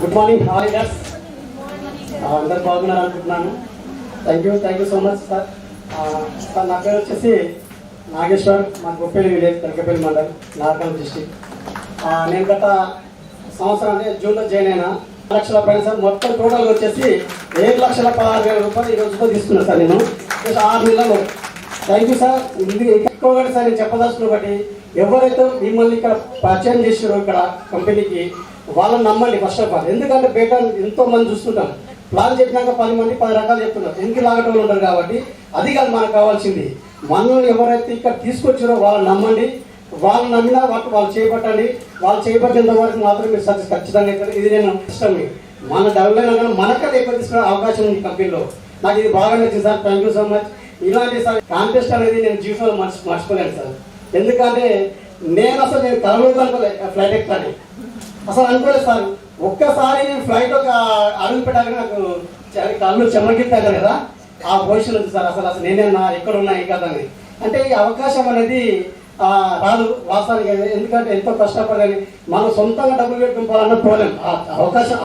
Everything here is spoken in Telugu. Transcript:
గుడ్ మార్నింగ్ హాయ్ లీడర్స్ అందరు బాగున్నారు అనుకుంటున్నాను. Thank you thank you so much sir sir నా పేరు వచ్చేసి నాగేశ్వర్ మా Goppeli village Telakapalli mandal Narkal district uh, నేను గత సంవత్సరం అంటే జూన్లో జాయిన్ అయినా లక్షల పైన సార్ మొత్తం టోటల్ వచ్చేసి ఏడు లక్షల పదహారు వేల రూపాయలు ఈ రోజుతో తీసుకున్నాను సార్ నేను. జస్ట్ ఆరు నెలలు. థ్యాంక్ యూ సార్ ఇది ఎక్కువగా సార్ నేను చెప్పదలుచుకున్న ఒకటి. ఎవరైతే మిమ్మల్ని ఇక్కడ పరిచయం చేసారో ఇక్కడ కంపెనీకి వాళ్ళని నమ్మండి ఫస్ట్ ఆఫ్ ఆల్ ఎందుకంటే బయట ఎంతో మంది చూస్తుంటారు. ప్లాన్ చెప్పినాక పది మంది పది రకాలు చెప్తున్నారు. ఎందుకు లాగటం ఉంటారు కాబట్టి అది కాదు మనకు కావాల్సింది. మనల్ని ఎవరైతే ఇక్కడ తీసుకొచ్చారో వాళ్ళని నమ్మండి. వాళ్ళు నమ్మినా వాటి వాళ్ళు చేపట్టండి. వాళ్ళు చేపట్టేంత వరకు మాత్రం మీరు సక్సెస్ ఖచ్చితంగా అవుతారు ఇది నేను ఇష్టం మన డెవలప్ అయినా కానీ మనకే ఎక్కువ తీసుకునే అవకాశం ఉంది కంపెనీలో. నాకు ఇది బాగా నచ్చింది sir. Thank you so much ఇలాంటి సార్ కాంటెస్ట్ అనేది నేను జీవితంలో మర్చి మర్చిపోలేను సార్. ఎందుకంటే నేను అసలు నేను కలవదు అనుకోలేదు ఫ్లైట్ ఎక్కుతాను అసలు అనుకోలేదు సార్. ఒక్కసారి నేను ఫ్లైట్ ఒక అడుగు పెట్టాక నాకు కళ్ళు చెమగిస్తాను కదా. ఆ పొజిషన్ ఉంది సార్. అసలు అసలు నేనేనా ఎక్కడ ఉన్నా ఈ కదా అని. అంటే ఈ అవకాశం అనేది ఆ, రాదు వాస్తవానికి. ఎందుకంటే ఎంతో కష్టపడని మనం సొంతంగా డబ్బులు పెట్టుకుని పోవాలన్నా పోలేం ఆ అవకాశం